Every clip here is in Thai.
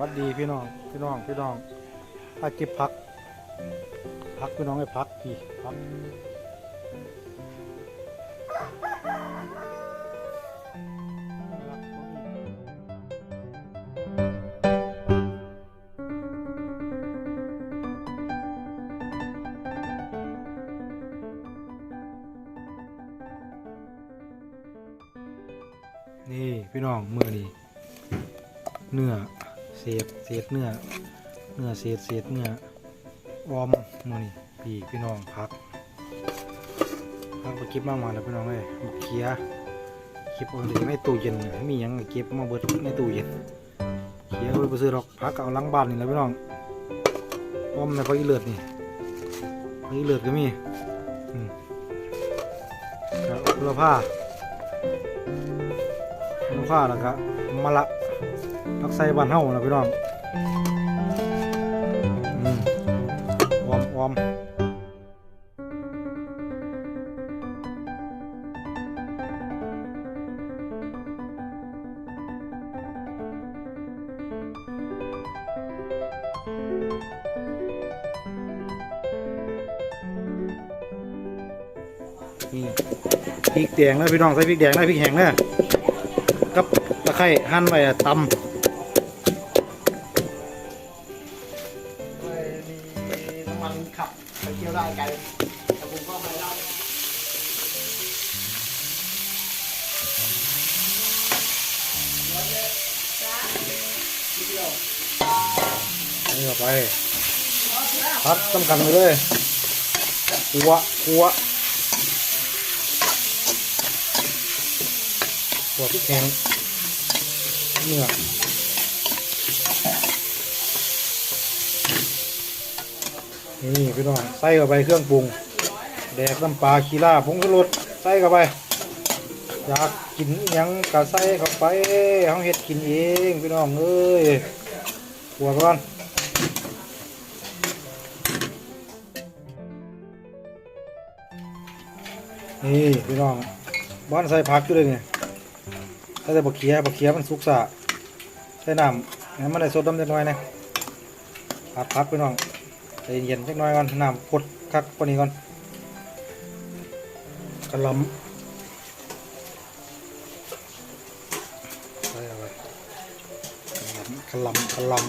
วัดดีพี่น้อง พี่น้อง พี่น้องถ้าเก็บพัก พักพี่น้องให้พักพี่พักนี่พี่น้องมือนี่เนื้อ เศษเศษเนื้อเนื้อเศษเศษเนื้อวอมมือนี่พี่พี่น้องพักพักไปเก็บมากมาแล้วพี่น้องเอ้ยมาเคียเก็บเอาเดี๋ยวในตู้เย็นมีหยังเก็บมาเบิดในตู้เย็นเคียร์ไว้ไปซื้อดอกพักเอาหลังบ้านนี่แหละพี่น้องวอมในพักอีเลือดนี่พักอีเลือดก็มีอืมครับเสื้อผ้าผ้าแล้วก็มะละ พักใส่บ้านเฮานะพี่น้องอืมออมออมนี่พริกแดงนะพี่น้องใส่พริกแดงนะพริกแห้งนะกับตะไคร้หั่นไว้อะตเแต่ผมก็ไปได้ำนี่เข้าไปพัดสำคัญไปเลยกัวกัวกัวพริกแห้งเนื้อ นี่พี่น้องใส่เข้าไปเครื่องปรุง แดกน้ำปลาคีร่าผงชูรสใส่เข้าไป อยากกินยังก็ใส่เข้าไปเฮาเฮ็ดกินเองพี่น้องเอ้ยกัวก่อนนี่พี่น้องบ้านใส่ผักอยู่เลยเนี่ยใส่แต่บักเขียบักเขียมันสุกสะใส่น้ำให้มันได้สดน้ำจักหน่อยนะผัดผัดพี่น้อง ใจเย็นๆจักหน่อยก่อนน้ำพดคักกว่านี้ก่อนกระลำใส่อาไปกระลำกระลำ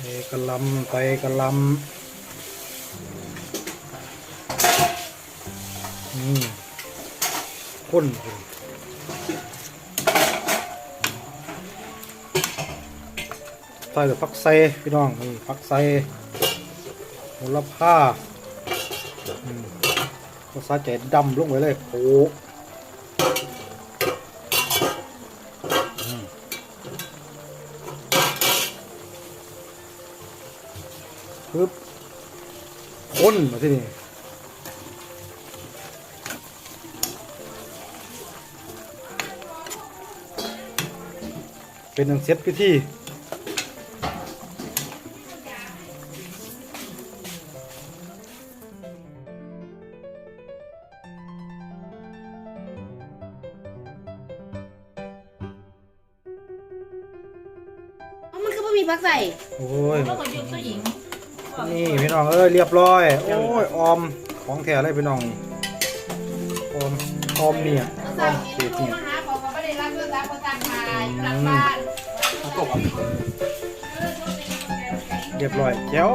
เอ้กระลำไปกระลำอืมข้น ใส่แบบพักไซพี่น้องนี่พักไซโหระพาก็ใส่ใจดำลงไปเลยโอ้อืมปึ๊บข้นมาที่นี่เป็นอันเสร็จพิธี มันก็ไม่มีพักใส่โอ้ย แล้วก็ยุบตัวหญิงนี่พี่น้องเอ้ยเรียบร้อย โอ้ยออมของแท้เลยพี่น้องนี่ออมออมเนี่ยเมื่ออเช้าอมนี้เศษลูกเนี่ยมาหาของเขาไม่ได้รับเรื่องรับประทานทายกลับบ้านเรียบร้อยแจ้ว